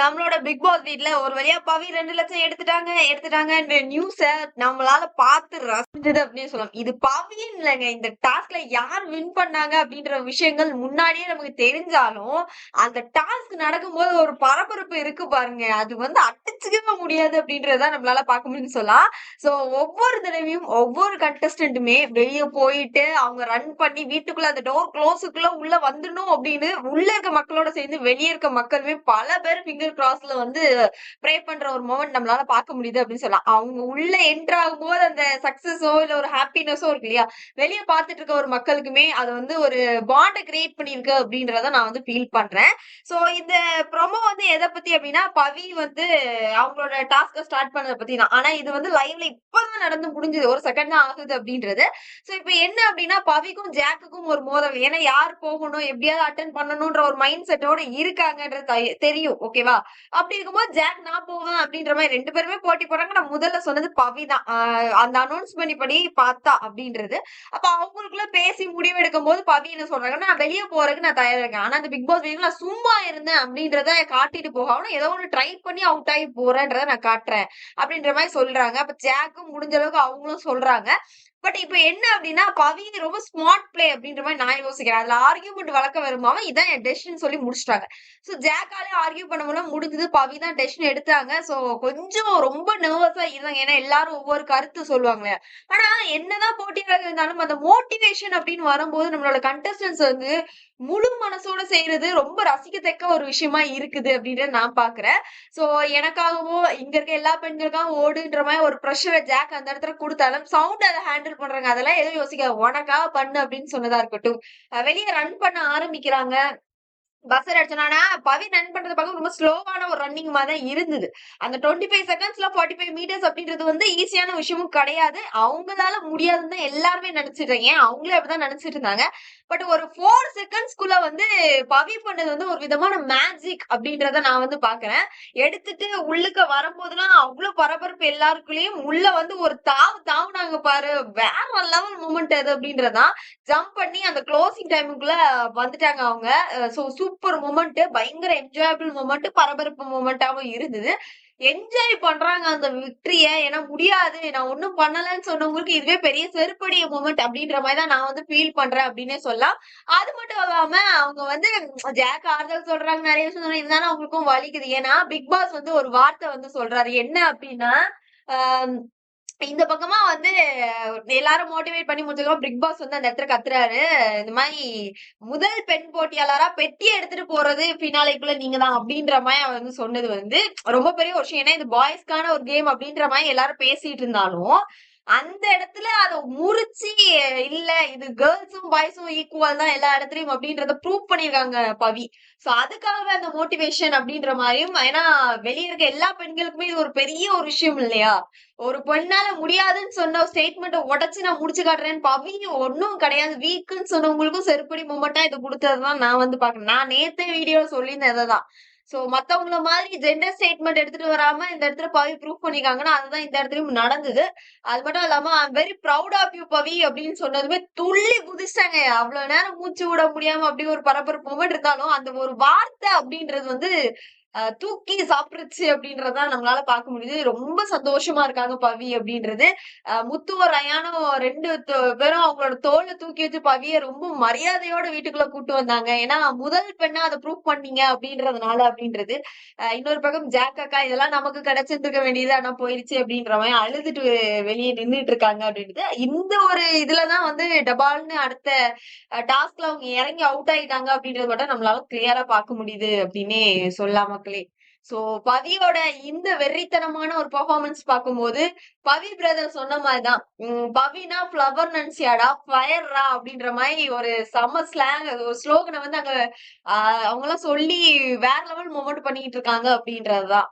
நம்மளோட big pass வீட்ல ஒரு வழியா பவி ரெண்டு லட்சம் எடுத்துட்டாங்க எடுத்துட்டாங்கன்ற நியூஸ நம்மளால பார்த்து ரசிச்சது அப்படின்னு சொல்லலாம். இது பவின்னு இல்லைங்க. இந்த டாஸ்க்ல யார் வின் பண்ணாங்க அப்படின்ற விஷயங்கள் முன்னாடியே நமக்கு தெரிஞ்சாலும் அந்த டாஸ்க் நடக்கும்போது ஒரு பரபரப்பு இருக்கு பாருங்க. அது வந்து அடிச்சுக்கவே முடியாது அப்படின்றத நம்மளால பார்க்க முடியும்னு சொல்லலாம். சோ ஒவ்வொரு தடவையும் ஒவ்வொரு கண்டஸ்டன்ட்டுமே வெளியே போயிட்டு அவங்க ரன் பண்ணி வீட்டுக்குள்ள அந்த டோர் க்ளோஸுக்குள்ள உள்ள வந்துடணும் அப்படின்னு உள்ள இருக்க மக்களோட சேர்ந்து வெளியே இருக்க மக்களுமே பல பேர் ஃபிங்கர் கிராஸ்ல வந்து ப்ரே பண்ற ஒரு மொமெண்ட் நம்மளால பார்க்க முடியுது அப்படின்னு சொல்லலாம். அவங்க உள்ள என்டர் ஆகும்போது அந்த சக்சஸோ இல்ல ஒரு ஹாப்பினஸோ இருக்கு இல்லையா? வெளியே பார்த்துட்டு இருக்க ஒரு மக்களுக்குமே அது வந்து ஒரு பாண்டை கிரியேட் பண்ணிருக்கு அப்படின்றத நான் வந்து ஃபீல் பண்றேன். சோ இந்த ப்ரொமோ வந்து எதை பத்தி அப்படின்னா பவி வந்து அவங்களோட டாஸ்க ஸ்டார்ட் பண்ணதை பத்தி தான். ஆனா இது வந்து லைவ்ல இப்பதான் நடந்து முடிஞ்சது. ஒரு செகண்ட் தான் ஆகுது அப்படின்றது. சோ இப்ப என்ன அப்படின்னா பவிக்கும் ஜாக்குக்கும் ஒரு மோதல். ஏன்னா யார் போகணும் எப்படியாவது அட்டன் பண்ணணும்ன்ற ஒரு மைண்ட் செட்டோட இருக்காங்கன்றது தெரியும். ஓகேவா அப்படி இருக்கும்போது ஜாக் நான் போவேன் அப்படின்ற மாதிரி ரெண்டு பேருமே போட்டி போறாங்க நான் முதல்ல சொன்னது பவி தான். ஆஹ் அந்த பண்ணி படி பார்த்தா அப்படின்றது. அப்ப அவங்களுக்குள்ள பேசி முடிவெடுக்கும் போது பவி என்ன சொல்றாங்கன்னா நான் வெளியே போறதுக்கு நான் தயாரா இருக்கேன். ஆனா அந்த பிக் பாஸ் வீக்ல நான் சும்மா இருந்தேன் அப்படின்றத காட்டிட்டு போகாம ஏதோ ஒன்னு ட்ரை பண்ணி அவுட் ஆகி போறேன்றத நான் காட்டுறேன். அப்படின்ற மாதிரி சொல்றாங்க. அப்ப ஜாக்கும் முடிஞ்ச அளவுக்கு அவங்களும் சொல்றாங்க. பட் இப்ப என்ன அப்படின்னா பவி ரொம்ப ஸ்மார்ட் பிளே அப்படின்ற மாதிரி நான் யோசிக்கிறேன். அதுல ஆர்கியூமெண்ட் வளர்க்க வருமாவும் இதான் என் டெசிஷன் சொல்லி முடிச்சிட்டாங்க. சோ ஜாக்காலே ஆர்கியூ பண்ண முடியல முடிஞ்சது. பவி தான் டெசிஷன் எடுத்தாங்க. சோ கொஞ்சம் ரொம்ப நர்வஸா இருந்தாங்க. ஏன்னா எல்லாரும் ஒவ்வொரு கருத்து சொல்லுவாங்க ஆனா என்னதான் போட்டியாக இருந்தாலும் அந்த மோட்டிவேஷன் அப்படின்னு வரும்போது நம்மளோட கண்டஸ்டன்ஸ் வந்து முழு மனசோட செய்யறது ரொம்ப ரசிக்கத்தக்க ஒரு விஷயமா இருக்குது அப்படின்றத நான் பாக்குறேன். சோ எனக்காகவோ இங்க இருக்க எல்லா பெண்களுக்காகவும் ஓடுன்ற மாதிரி ஒரு ப்ரெஷரை ஜாக் அந்த இடத்துல கொடுத்தாலும் சவுண்ட் அதை ஹேண்டில் பண்றாங்க அதெல்லாம் எதுவும் யோசிக்க உனக்காக பண்ணு அப்படின்னு சொன்னதா இருக்கட்டும். வெளியே ரன் பண்ண ஆரம்பிக்கிறாங்க. பஸ் அடிச்சோம்னா பவி ரன் பண்றது பார்க்க ரொம்ப ஸ்லோவான ஒரு ரன்னிங் மாதிரி தான் இருந்தது. அந்த டுவெண்ட்டி ஃபைவ் செகண்ட்ஸ்ல ஃபார்ட்டி ஃபைவ் மீட்டர்ஸ் அப்படின்றது வந்து ஈஸியான விஷயமும் கிடையாது. அவங்களால முடியாதுன்னு தான் எல்லாருமே நினைச்சிட்டு ஏன் அவங்களே அப்படிதான் நினைச்சிட்டு இருந்தாங்க. பட் ஒரு ஃபோர் செகண்ட்ஸ்க்குள்ள வந்து பவி பண்ணது வந்து ஒரு விதமான மேஜிக் அப்படின்றத நான் வந்து பாக்குறேன் எடுத்துட்டு உள்ளுக்கு வரும்போதெல்லாம் அவ்வளவு பரபரப்பு எல்லாருக்குள்ளயும் உள்ள வந்து ஒரு தாவு தாவுனாங்க பாரு. வேற லெவல் மூமெண்ட் அது அப்படின்றதான். ஜம்ப் பண்ணி அந்த டைமுக்குள்ள வந்துட்டாங்க அவங்க. சோ சூப்பர் மூமெண்ட் பயங்கர என்ஜாயபிள் மூமெண்ட் பரபரப்பு மூமெண்டாவும் இருந்தது. என்ஜாய் பண்றாங்க அந்த விக்டரிய ஏன்னா முடியாது. நான் ஒன்னும் பண்ணலன்னு சொன்னவங்களுக்கு இதுவே பெரிய செருப்படிய மூமெண்ட் அப்படின்ற மாதிரி தான் நான் வந்து ஃபீல் பண்றேன் அப்படின்னே சொல்லலாம். அது மட்டும் இல்லாம அவங்க வந்து ஜாக் ஆறுதல் சொல்றாங்க நிறைய விஷயம் சொல்றாங்க இருந்தாலும் அவங்களுக்கும் வலிக்குது. ஏன்னா பிக் பாஸ் வந்து ஒரு வார்த்தை வந்து சொல்றாரு. என்ன அப்படின்னா இந்த பக்கமா வந்து எல்லாரும் மோட்டிவேட் பண்ணி முடிச்சதுக்கு பிக் பாஸ் வந்து அந்த இடத்துல கத்துறாரு. இந்த மாதிரி முதல் பெண் போட்டியாளரா பெட்டி எடுத்துட்டு போறது பினாலைக்குள்ள நீங்க தான் அப்படின்ற மாதிரி அவர் வந்து சொன்னது வந்து ரொம்ப பெரிய ஒரு விஷயம். ஏன்னா இது பாய்ஸ்க்கான ஒரு கேம் அப்படின்ற மாதிரி எல்லாரும் பேசிட்டு இருந்தாலும் அந்த இடத்துல அதை முறிச்சு இல்ல இது கேர்ள்ஸும் பாய்ஸும் ஈக்குவல் தான் எல்லா இடத்துலயும் அப்படின்றத ப்ரூவ் பண்ணிருக்காங்க பவி. சோ அதுக்காகவே அந்த மோட்டிவேஷன் அப்படின்ற மாதிரியும் ஏன்னா வெளிய இருக்க எல்லா பெண்களுக்குமே இது ஒரு பெரிய ஒரு விஷயம் இல்லையா? ஒரு பெண்ணால முடியாதுன்னு சொன்ன ஸ்டேட்மெண்ட்டை உடைச்சு நான் முடிச்சு காட்டுறேன்னு பவி ஒன்னும் கிடையாது. வீக்குன்னு சொன்னவங்களுக்கும் செருப்படி மூமெண்டா இது கொடுத்ததுதான் நான் வந்து பாக்குறேன் நான் நேத்தே வீடியோ சொல்லியிருந்தேன் இதைதான் சோ மத்தவங்கள மாதிரி ஜெண்டர் ஸ்டேட்மெண்ட் எடுத்துட்டு வராம இந்த இடத்துல பவி ப்ரூவ் பண்ணிருக்காங்கன்னா அதுதான் இந்த இடத்துலயும் நடந்தது. அது மட்டும் இல்லாம I'm very proud of you Pavi அப்படின்னு சொன்னதுமே துள்ளி குதிச்சிட்டாங்க அவ்வளவு நேரம் மூச்சு விட முடியாம அப்படி ஒரு பரபரப்பு மூமெண்ட் இருந்தாலும் அந்த ஒரு வார்த்தை அப்படின்றது வந்து தூக்கி சாப்பிடுச்சு அப்படின்றத நம்மளால பார்க்க முடியுது. ரொம்ப சந்தோஷமா இருக்காங்க பவி அப்படின்றது. முத்துவ ரயானோ ரெண்டு பேரும் அவங்களோட தோலை தூக்கி வச்சு பவிய ரொம்ப மரியாதையோட வீட்டுக்குள்ள கூட்டு வந்தாங்க. ஏன்னா முதல் பெண்ணா அதை ப்ரூவ் பண்ணீங்க அப்படின்றதுனால அப்படின்றது. இன்னொரு பக்கம் ஜாக் அக்கா இதெல்லாம் நமக்கு கிடைச்சிருந்துருக்க வேண்டியது ஆனா போயிருச்சு அப்படின்றவன் அழுதுட்டு வெளியே நின்னுட்டு இருக்காங்க அப்படின்றது. இந்த ஒரு இதுலதான் வந்து டபால்னு அடுத்த டாஸ்க்ல அவங்க இறங்கி அவுட் ஆயிட்டாங்க அப்படின்றது மட்டும் நம்மளால கிளியரா பார்க்க முடியுது அப்படின்னே சொல்லாம மக்களே சோ பவியோட இந்த வெறித்தனமான ஒரு பர்ஃபார்மன்ஸ் பார்க்கும்போது பவி பிரதர் சொன்ன மாதிரிதான். உம் பவினா ஃபிளவர் நன்சியாடா ஃபயர்ரா அப்படின்ற மாதிரி ஒரு செம ஸ்லாங் ஒரு ஸ்லோகனை வந்து அங்க அவங்க எல்லாம் சொல்லி வேற லெவல் மூமெண்ட் பண்ணிட்டு இருக்காங்க அப்படின்றதுதான்.